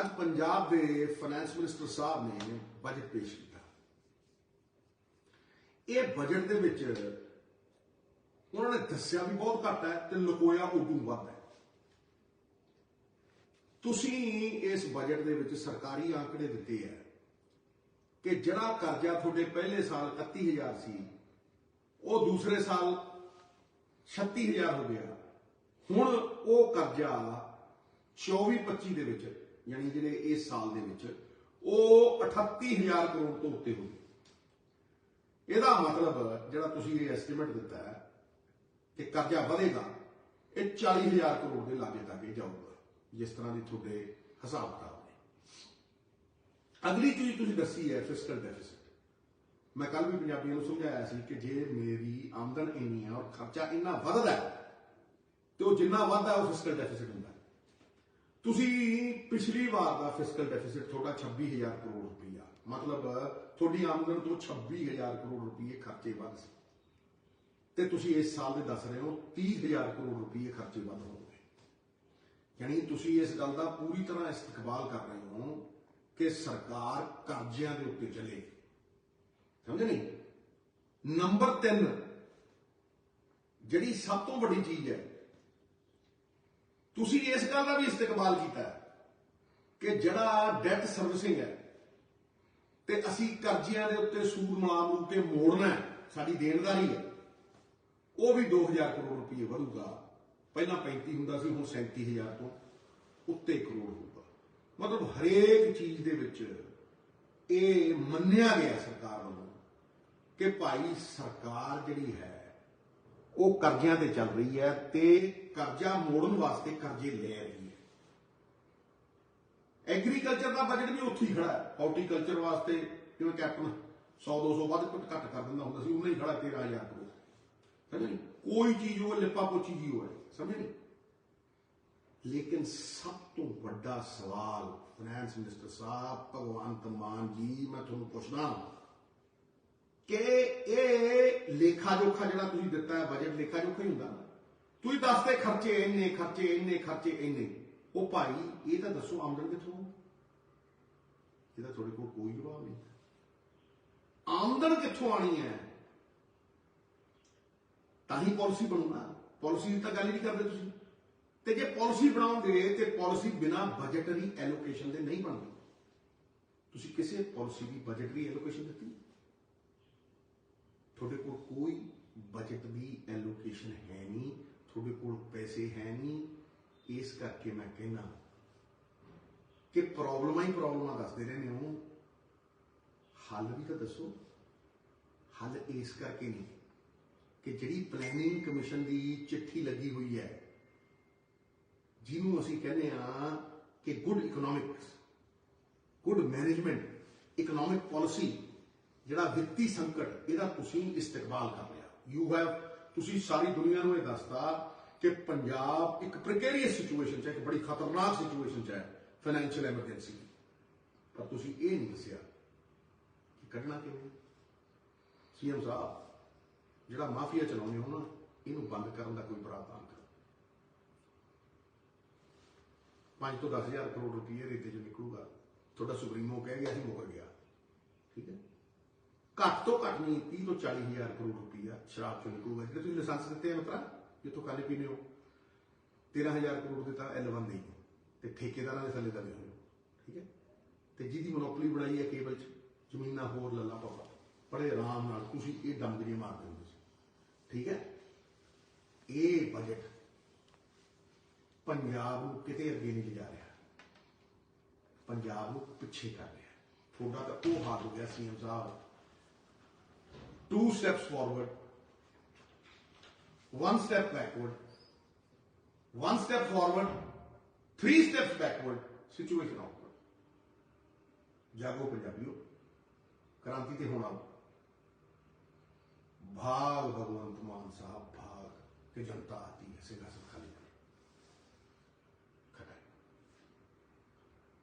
ਅੱਜ ਪੰਜਾਬ ਦੇ finance minister ਸਾਹਿਬ ਨੇ ਬਜਟ ਪੇਸ਼ ਕੀਤਾ। ਇਹ ਬਜਟ ਦੇ ਵਿੱਚ ਉਹਨਾਂ ਨੇ ਦੱਸਿਆ ਵੀ ਬਹੁਤ ਘੱਟ ਹੈ ਤੇ ਲੁਕੋਇਆ ਉਦੋਂ ਵੱਧ ਹੈ। ਤੁਸੀਂ ਇਸ ਬਜਟ ਦੇ ਵਿੱਚ ਸਰਕਾਰੀ ਆંકੜੇ ਦਿੱਤੇ ਹੈ ਕਿ ਜਿਹੜਾ ਕਰਜ਼ਾ ਤੁਹਾਡੇ ਪਹਿਲੇ ਸਾਲ 31000 ਸੀ, ਉਹ ਦੂਸਰੇ ਸਾਲ 36000 ਹੋ ਗਿਆ। ਹੁਣ ਉਹ ਕਰਜ਼ਾ 24-25 ਦੇ ਵਿੱਚ ਯਾਨੀ ਜਿਹੜੇ ਇਸ ਸਾਲ ਦੇ ਵਿੱਚ, ਉਹ 38000 ਕਰੋੜ ਤੋਂ ਉੱਤੇ ਹੋ ਇਹਦਾ ਮਤਲਬ ਜਿਹੜਾ ਤੁਸੀਂ ਇਹ ਐਸਟੀਮੇਟ ਦਿੱਤਾ ਹੈ ਕਿ ਕਰਜ਼ਾ ਵਧੇਗਾ, ਇਹ 40000 ਕਰੋੜ ਦੇ ਲਾਗੇ ਤੱਕ ਜਾਊਗਾ, ਜਿਸ ਤਰ੍ਹਾਂ ਦੀ ਤੁਹਾਡੇ ਹਿਸਾਬ ਕਿਤਾਬ ਨੇ। ਅਗਲੀ ਚੀਜ਼ ਤੁਸੀਂ ਦੱਸੀ ਹੈ ਫਿਸਕਲ ਡੈਫਿਸਿਟ ਮੈਂ ਕੱਲ ਵੀ ਪੰਜਾਬੀਆਂ ਨੂੰ ਸਮਝਾਇਆ ਸੀ ਕਿ ਜੇ ਮੇਰੀ ਆਮਦਨ ਇੰਨੀ ਹੈ ਔਰ ਖਰਚਾ ਇੰਨਾ ਵੱਧਦਾ ਤੇ ਉਹ ਜਿੰਨਾ ਵੱਧਦਾ ਉਹ ਫਿਸਕਲ ਡੈਫਿਸਿਟ ਹੁੰਦਾ ਤੁਸੀਂ ਪਿਛਲੀ ਵਾਰ ਦਾ ਫਿਸਕਲ ਡੈਫਿਸਿਟ ਤੁਹਾਡਾ 26000 ਕਰੋੜ ਰੁਪਈਆ। ਮਤਲਬ, ਤੁਹਾਡੀ ਆਮਦਨ ਤੋਂ 26000 ਕਰੋੜ ਰੁਪਏ ਖਰਚੇ ਵੱਧ ਸੀ। ਤੇ ਤੁਸੀਂ ਇਸ ਸਾਲ ਦੇ ਦੱਸ ਰਹੇ ਹੋ 30000 ਕਰੋੜ ਰੁਪਏ ਖਰਚੇ ਵੱਧ ਹੋਣਗੇ ਯਾਨੀ ਤੁਸੀਂ ਇਸ ਗੱਲ ਦਾ ਪੂਰੀ ਤਰ੍ਹਾਂ ਇਸਤਕਬਾਲ ਕਰ ਰਹੇ ਹੋ ਕਿ ਸਰਕਾਰ ਕਰਜ਼ਿਆਂ ਦੇ ਉੱਤੇ ਚੱਲੇ। ਸਮਝ ਨਹੀਂ? ਨੰਬਰ 3 ਜਿਹੜੀ ਸਭ ਤੋਂ ਵੱਡੀ ਚੀਜ਼ ਹੈ ਤੁਸੀਂ ਇਸ ਗੱਲ ਦਾ ਵੀ ਇਸਤਕਬਾਲ ਕੀਤਾ ਕਿ ਜਿਹੜਾ ਡੈਟ ਸਰਵਿਸਿੰਗ ਹੈ ਤੇ ਅਸੀਂ ਕਰਜ਼ਿਆਂ ਦੇ ਉੱਤੇ ਸੂਦ ਮਲਾਮ ਨੂੰ ਕੇ ਮੋੜਨਾ ਸਾਡੀ ਦੇਣਦਾਰੀ ਹੈ, ਉਹ ਵੀ 2000 ਕਰੋੜ ਰੁਪਏ ਵਧੂਗਾ। ਪਹਿਲਾਂ 35 ਹੁੰਦਾ ਸੀ, ਹੁਣ 37000 ਤੋਂ ਉੱਤੇ ਕਰੋੜ ਹੋਊਗਾ। ਮਤਲਬ ਹਰੇਕ ਚੀਜ਼ ਦੇ ਵਿੱਚ ਇਹ ਮੰਨਿਆ ਗਿਆ ਸਰਕਾਰ ਵੱਲੋਂ ਕਿ ਭਾਈ ਸਰਕਾਰ ਜਿਹੜੀ ਹੈ ਉਹ ਕਰਜ਼ਿਆਂ ਤੇ ਚੱਲ ਰਹੀ ਹੈ ਤੇ ਕਰਜ਼ਾ ਮੋੜਨ ਵਾਸਤੇ ਕਰਜ਼ੇ ਲੈ ਰਹੀ ਹੈ। ਐਗਰੀਕਲਚਰ ਦਾ ਬਜਟ ਵੀ ਉੱਥੇ ਹੀ ਖੜਾ ਹੈ। ਹਾਰਟੀਕਲਚਰ ਵਾਸਤੇ ਜਿਵੇਂ ਕੈਪਟਨ 100 200 ਵੱਧ ਘੱਟ ਕਰ ਦਿੰਦਾ ਹੁੰਦਾ ਸੀ ਉਹਨੇ ਹੀ ਖੜਾ 13000 ਕਰੋੜ। ਸਮਝ ਨਹੀਂ? ਕੋਈ ਚੀਜ਼ ਉਹ ਲਿਪਾ ਪੋਚੀ ਜੀ ਹੋਏ ਸਮਝ ਨਹੀਂ? ਲੇਕਿਨ ਸਭ ਤੋਂ ਵੱਡਾ ਸਵਾਲ ਫਾਈਨੈਂਸ ਮਿਨਿਸਟਰ ਸਾਹਿਬ, ਭਗਵੰਤ ਮਾਨ ਜੀ, ਮੈਂ ਤੁਹਾਨੂੰ ਪੁੱਛਦਾ ਕਿ ਇਹ ਲੇਖਾ ਜੋਖਾ ਜਿਹੜਾ ਤੁਸੀਂ ਦਿੱਤਾ ਹੈ ਬਜਟ ਲੇਖਾ ਜੋਖਾ ਹੀ ਹੁੰਦਾ। ਨਾ ਤੁਸੀਂ ਦੱਸਦੇ ਖਰਚੇ ਇੰਨੇ ਖਰਚੇ ਇੰਨੇ ਖਰਚੇ ਇੰਨੇ। ਉਹ ਭਾਈ, ਇਹ ਤਾਂ ਦੱਸੋ ਆਮਦਨ ਕਿੱਥੋਂ ਇਹਦਾ ਤੁਹਾਡੇ ਕੋਲ ਕੋਈ ਜਵਾਬ ਨਹੀਂ। ਆਮਦਨ ਕਿੱਥੋਂ ਆਣੀ ਹੈ? ਤਾਂ ਹੀ ਪਾਲਿਸੀ ਬਣੂਗਾ। ਪਾਲਿਸੀ ਦੀ ਤਾਂ ਗੱਲ ਹੀ ਨਹੀਂ ਕਰਦੇ ਤੁਸੀਂ। ਤੇ ਜੇ ਪਾਲਿਸੀ ਬਣਾਓਗੇ ਤੇ ਪਾਲਿਸੀ ਬਿਨਾ ਬਜਟਰੀ ਐਲੋਕੇਸ਼ਨ ਦੇ ਨਹੀਂ ਬਣਦੀ। ਤੁਸੀਂ ਕਿਸੇ ਪਾਲਿਸੀ ਦੀ ਬਜਟਰੀ ਐਲੋਕੇਸ਼ਨ ਦਿੱਤੀ। ਤੁਹਾਡੇ ਕੋਲ ਕੋਈ ਬਜਟ ਦੀ ਐਲੋਕੇਸ਼ਨ ਹੈ ਨਹੀਂ, ਤੁਹਾਡੇ ਕੋਲ ਪੈਸੇ ਹੈ ਨਹੀਂ, ਇਸ ਕਰਕੇ ਮੈਂ ਕਹਿੰਦਾ ਕਿ ਪ੍ਰੋਬਲਮਾਂ ਹੀ ਪ੍ਰੋਬਲਮਾਂ ਦੱਸਦੇ ਰਹਿੰਦੇ ਹੋ। ਹੱਲ ਵੀ ਤਾਂ ਦੱਸੋ। ਹੱਲ ਇਸ ਕਰਕੇ ਨਹੀਂ ਕਿ ਜਿਹੜੀ ਪਲੈਨਿੰਗ ਕਮਿਸ਼ਨ ਦੀ ਚਿੱਠੀ ਲੱਗੀ ਹੋਈ ਹੈ, ਜਿਹਨੂੰ ਅਸੀਂ ਕਹਿੰਦੇ ਆ ਕਿ good economics good management economic policy ਜਿਹੜਾ ਵਿੱਤੀ ਸੰਕਟ ਇਹਦਾ ਤੁਸੀਂ ਇਸਤਕਬਾਲ ਕਰ ਲਿਆ। ਯੂ ਹੈਵ ਤੁਸੀਂ ਸਾਰੀ ਦੁਨੀਆ ਨੂੰ ਇਹ ਦੱਸਤਾ ਕਿ ਪੰਜਾਬ ਇੱਕ ਪ੍ਰੀਕੇਰੀਅਸ ਸਿਚੁਏਸ਼ਨ 'ਚ ਹੈ, ਇੱਕ ਬੜੀ ਖਤਰਨਾਕ ਸਿਚੁਏਸ਼ਨ 'ਚ ਹੈ ਫਾਈਨੈਂਸ਼ੀਅਲ ਐਮਰਜੈਂਸੀ ਪਰ ਤੁਸੀਂ ਇਹ ਨਹੀਂ ਦੱਸਿਆ ਕਿ ਕੱਢਣਾ ਕਿਵੇਂ? ਸੀਐਮ ਸਾਹਿਬ ਜਿਹੜਾ ਮਾਫੀਆ ਚਲਾਉਂਦੇ ਹੋ ਨਾ ਇਹਨੂੰ ਬੰਦ ਕਰਨ ਦਾ ਕੋਈ ਪ੍ਰਾਵਧਾਨ ਕਰੋ। 5 ਤੋਂ 10000 ਕਰੋੜ ਰੁਪਏ ਰੇਤੇ 'ਚ ਨਿਕਲੂਗਾ ਤੁਹਾਡਾ ਸੁਪਰੀਮੋ ਕਹਿ ਗਿਆ ਸੀ ਮੁਕਰ ਗਿਆ। ਠੀਕ ਹੈ? ਘੱਟ ਤੋਂ ਘੱਟ ਨਹੀਂ 30 ਤੋਂ 40000 ਕਰੋੜ ਰੁਪਈਆ ਸ਼ਰਾਬ ਚੋਂ ਨਿਕਲੂਗਾ। ਜਿਹੜੇ ਤੁਸੀਂ ਲਾਇਸੈਂਸ ਦਿੱਤੇ ਆ ਮਤਰਾ ਜਿੱਥੋਂ ਕਾਲੇ ਪੀਨੇ ਹੋ 13000 ਕਰੋੜ ਦੇ ਤਾਂ L1 ਦੇ ਤੇ ਠੇਕੇਦਾਰਾਂ ਦੇ ਥੱਲੇ ਦਵੇ ਹੋਏ ਹੋ ਠੀਕ ਹੈ? ਤੇ ਜਿਹਦੀ ਮੋਨੋਪੋਲੀ ਬਣਾਈ ਹੈ ਕੇਬਲ 'ਚ, ਜ਼ਮੀਨਾਂ ਹੋਰ ਲੱਲਾ ਪਾਵਾ ਬੜੇ ਆਰਾਮ ਨਾਲ ਤੁਸੀਂ ਇਹ ਡੰਗਰੀਆਂ ਮਾਰਦੇ ਹੋ ਸੀ। ਠੀਕ ਹੈ? ਇਹ ਬਜਟ ਪੰਜਾਬ ਨੂੰ ਕਿਤੇ ਅੱਗੇ ਨਹੀਂ ਲਿਜਾ ਰਿਹਾ। ਪੰਜਾਬ ਨੂੰ ਪਿੱਛੇ ਕਰ ਰਿਹਾ। ਤੁਹਾਡਾ ਤਾਂ ਉਹ ਹਾਲ ਹੋ ਗਿਆ ਸੀਐਮ ਸਾਹਿਬ। two steps forward, one step backward, one step forward, three steps backward, situation outward. जागो पंजाबियों क्रांति ते होना भाग भगवंत मान साहब भाग के जनता आती है सिंहासन खाली